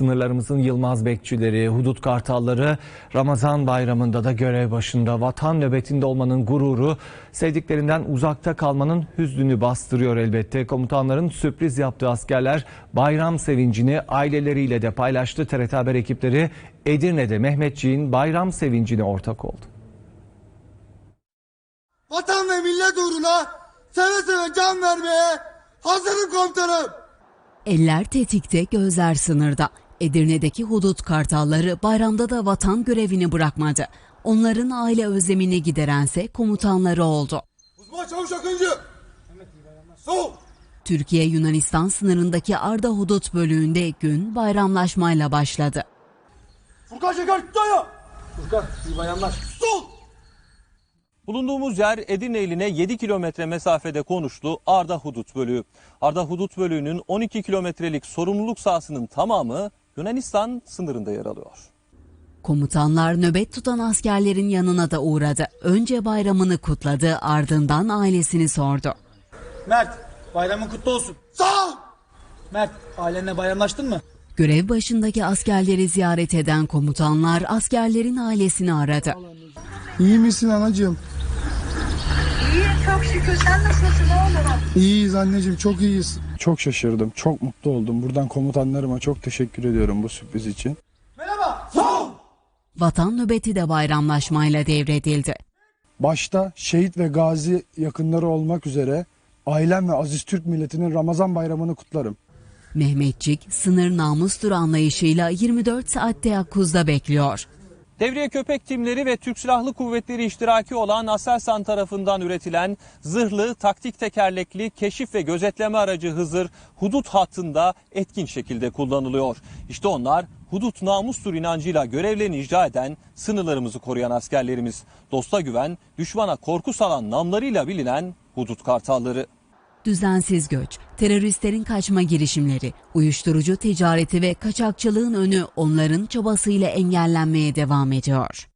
Sınırlarımızın Yılmaz bekçileri, hudut kartalları Ramazan bayramında da görev başında vatan nöbetinde olmanın gururu, sevdiklerinden uzakta kalmanın hüznünü bastırıyor elbette. Komutanların sürpriz yaptığı askerler bayram sevincini aileleriyle de paylaştı. TRT Haber ekipleri Edirne'de Mehmetçiğin bayram sevincine ortak oldu. Vatan ve millet uğruna seve seve can vermeye hazırım komutanım. Eller tetikte, gözler sınırda. Edirne'deki hudut kartalları bayramda da vatan görevini bırakmadı. Onların aile özlemini giderense komutanları oldu. Uzman çavuş Akıncı. Sol. Türkiye-Yunanistan sınırındaki Arda Hudut bölüğünde gün bayramlaşmayla başladı. Furkan Şeker Tutaya. Furkan iyi bayanlar. Sol. Bulunduğumuz yer Edirne iline 7 kilometre mesafede konuşlu Arda Hudut Bölüğü. Arda Hudut Bölüğü'nün 12 kilometrelik sorumluluk sahasının tamamı Yunanistan sınırında yer alıyor. Komutanlar nöbet tutan askerlerin yanına da uğradı. Önce bayramını kutladı, ardından ailesini sordu. Mert, bayramın kutlu olsun. Sağ. Mert, ailenle bayramlaştın mı? Görev başındaki askerleri ziyaret eden komutanlar askerlerin ailesini aradı. İyi misin anacığım? Çok şükür. Sen nasılsın oğlum? İyiyiz anneciğim çok iyiyiz. Çok şaşırdım, çok mutlu oldum. Buradan komutanlarıma çok teşekkür ediyorum bu sürpriz için. Merhaba. Sol. Vatan nöbeti de bayramlaşmayla devredildi. Başta şehit ve gazi yakınları olmak üzere ailem ve aziz Türk milletinin Ramazan bayramını kutlarım. Mehmetçik sınır namustur anlayışıyla 24 saat teyakkuzda bekliyor. Devriye köpek timleri ve Türk Silahlı Kuvvetleri iştiraki olan Aselsan tarafından üretilen zırhlı, taktik tekerlekli keşif ve gözetleme aracı Hızır hudut hattında etkin şekilde kullanılıyor. İşte onlar hudut namustur inancıyla görevlerini icra eden, sınırlarımızı koruyan askerlerimiz. Dosta güven, düşmana korku salan namlarıyla bilinen hudut kartalları. Düzensiz göç, teröristlerin kaçma girişimleri, uyuşturucu ticareti ve kaçakçılığın önü onların çabasıyla engellenmeye devam ediyor.